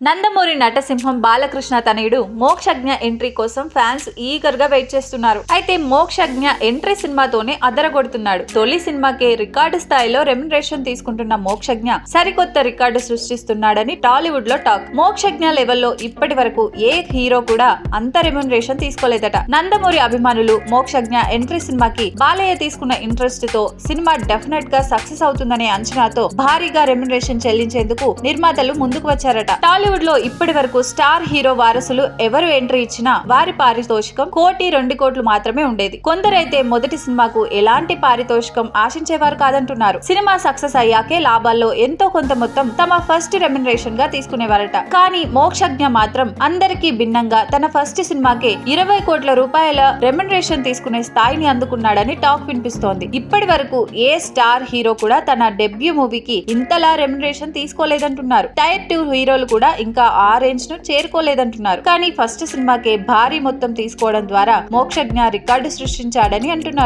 నందమూరి నటసింహం బాలకృష్ణ తనయుడు మోక్షజ్ఞ ఎంట్రీ కోసం ఫ్యాన్స్ ఈగర్గా వెయిట్ చేస్తున్నారు. అయితే మోక్షజ్ఞ ఎంట్రీ సినిమాతోనే అదరగొడుతున్నాడు. తొలి సినిమాకే రికార్డు స్థాయిలో రెమ్యునరేషన్ తీసుకుంటున్న మోక్షజ్ఞ సరికొత్త రికార్డు సృష్టిస్తున్నాడని టాలీవుడ్లో టాక్. మోక్షజ్ఞ లెవెల్లో ఇప్పటి వరకు ఏ హీరో కూడా అంత రెమ్యునరేషన్ తీసుకోలేదట. నందమూరి అభిమానులు మోక్షజ్ఞ ఎంట్రీ సినిమాకి బాలయ్య తీసుకున్న ఇంట్రెస్ట్తో సినిమా డెఫినెట్గా సక్సెస్ అవుతుందనే అంచనాతో భారీగా రెమ్యునరేషన్ చెల్లించేందుకు నిర్మాతలు ముందుకు వచ్చారట. టాలీవుడ్ లో ఇప్పటి వరకు స్టార్ హీరో వారసులు ఎవరు ఎంట్రీ ఇచ్చినా వారి పారితోషికం కోటి రెండు కోట్లు మాత్రమే ఉండేది. కొందరైతే మొదటి సినిమాకు ఎలాంటి పారితోషికం ఆశించేవారు కాదంటున్నారు. సినిమా సక్సెస్ అయ్యాకే లాభాల్లో ఎంతో కొంత మొత్తం తమ ఫస్ట్ రెమ్యునరేషన్గా తీసుకునేవారట. కానీ మోక్షజ్ఞ మాత్రం అందరికీ భిన్నంగా తన ఫస్ట్ సినిమాకే ఇరవై కోట్ల రూపాయల రెమ్యునరేషన్ తీసుకునే స్థాయిని అందుకున్నాడని టాక్ వినిపిస్తోంది. ఇప్పటి వరకు ఏ స్టార్ హీరో కూడా తన డెబ్యూ మూవీకి ఇంతలా రెమ్యునరేషన్ తీసుకోలేదంటున్నారు. టైర్ టూ హీరోలు కూడా ఇంకా ఆ రేంజ్ను చేరుకోలేదంటున్నారు. కానీ ఫస్ట్ సినిమాకే భారీ మొత్తం తీసుకోవడం ద్వారా మోక్షజ్ఞ రికార్డు సృష్టించాడని అంటున్నారు.